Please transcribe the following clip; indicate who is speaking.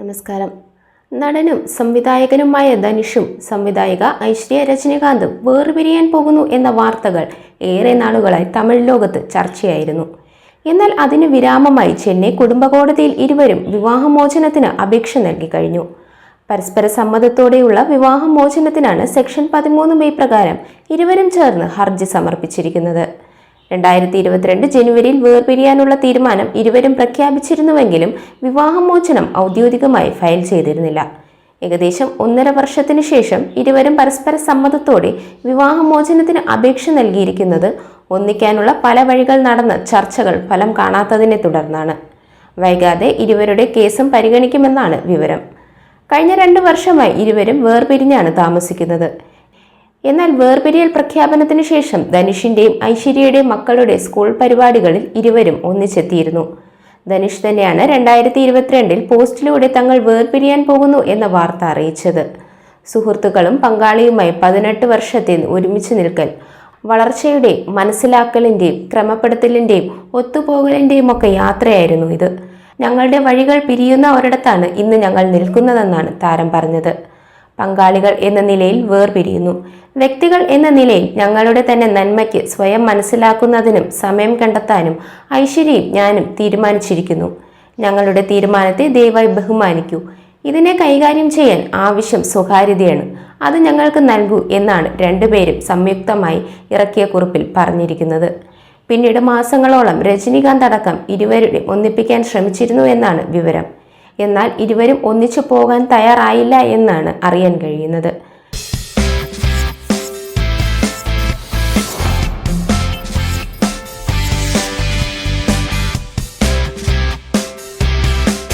Speaker 1: നമസ്കാരം. നടനും സംവിധായകനുമായ ധനുഷും സംവിധായിക ഐശ്വര്യ രജനീകാന്തും വേർപിരിയാൻ പോകുന്നു എന്ന വാർത്തകൾ ഏറെ നാളുകളായി തമിഴ് ലോകത്ത് ചർച്ചയായിരുന്നു. എന്നാൽ അതിന് വിരാമമായി ചെന്നൈ കുടുംബ കോടതിയിൽ ഇരുവരും വിവാഹമോചനത്തിന് അപേക്ഷ നൽകി കഴിഞ്ഞു. പരസ്പര സമ്മതത്തോടെയുള്ള വിവാഹമോചനത്തിനാണ് സെക്ഷൻ പതിമൂന്ന് ബി പ്രകാരം ഇരുവരും ചേർന്ന് ഹർജി സമർപ്പിച്ചിരിക്കുന്നത്. രണ്ടായിരത്തി ഇരുപത്തിരണ്ട് ജനുവരിയിൽ വേർപിരിയാനുള്ള തീരുമാനം ഇരുവരും പ്രഖ്യാപിച്ചിരുന്നുവെങ്കിലും വിവാഹമോചനം ഔദ്യോഗികമായി ഫയൽ ചെയ്തിരുന്നില്ല. ഏകദേശം ഒന്നര വർഷത്തിനു ശേഷം ഇരുവരും പരസ്പര സമ്മതത്തോടെ വിവാഹമോചനത്തിന് അപേക്ഷ നൽകിയിരിക്കുന്നത് ഒന്നിക്കാനുള്ള പല വഴികൾ നടന്ന ചർച്ചകൾ ഫലം കാണാത്തതിനെ തുടർന്നാണ്. വൈകാതെ ഇരുവരുടെ കേസും പരിഗണിക്കുമെന്നാണ് വിവരം. കഴിഞ്ഞ രണ്ട് വർഷമായി ഇരുവരും വേർപിരിഞ്ഞാണ് താമസിക്കുന്നത്. എന്നാൽ വേർപിരിയൽ പ്രഖ്യാപനത്തിന് ശേഷം ധനുഷിന്റെയും ഐശ്വര്യയുടെയും മക്കളുടെ സ്കൂൾ പരിപാടികളിൽ ഇരുവരും ഒന്നിച്ചെത്തിയിരുന്നു. ധനുഷ് തന്നെയാണ് രണ്ടായിരത്തി ഇരുപത്തിരണ്ടിൽ പോസ്റ്റിലൂടെ തങ്ങൾ വേർപിരിയാൻ പോകുന്നു എന്ന വാർത്ത അറിയിച്ചത്. സുഹൃത്തുക്കളും പങ്കാളിയുമായി പതിനെട്ട് വർഷത്തെ ഒരുമിച്ച് നിൽക്കൽ വളർച്ചയുടെ മനസ്സിലാക്കലിന്റെയും ക്രമപ്പെടുത്തലിന്റെയും ഒത്തുപോകലിന്റെയും ഒക്കെ യാത്രയായിരുന്നു ഇത്. ഞങ്ങളുടെ വഴികൾ പിരിയുന്ന ഒരിടത്താണ് ഇന്ന് ഞങ്ങൾ നിൽക്കുന്നതെന്നാണ് താരം പറഞ്ഞത്. പങ്കാളികൾ എന്ന നിലയിൽ വേർപിരിയുന്നു. വ്യക്തികൾ എന്ന നിലയിൽ ഞങ്ങളുടെ തന്നെ നന്മയ്ക്ക് സ്വയം മനസ്സിലാക്കുന്നതിനും സമയം കണ്ടെത്താനും ഐശ്വര്യയും ഞാനും തീരുമാനിച്ചിരിക്കുന്നു. ഞങ്ങളുടെ തീരുമാനത്തെ ദയവായി ബഹുമാനിക്കൂ. ഇതിനെ കൈകാര്യം ചെയ്യാൻ ആവശ്യം സ്വകാര്യതയാണ്. അത് ഞങ്ങൾക്ക് നൽകൂ എന്നാണ് രണ്ടുപേരും സംയുക്തമായി ഇറക്കിയ കുറിപ്പിൽ പറഞ്ഞിരിക്കുന്നത്. പിന്നീട് മാസങ്ങളോളം രജനീകാന്ത് അടക്കം ഇരുവരുടെ ഒന്നിപ്പിക്കാൻ ശ്രമിച്ചിരുന്നു എന്നാണ് വിവരം. എന്നാൽ ഇരുവരും ഒന്നിച്ചു പോകാൻ തയ്യാറായില്ല എന്നാണ് അറിയാൻ കഴിയുന്നത്.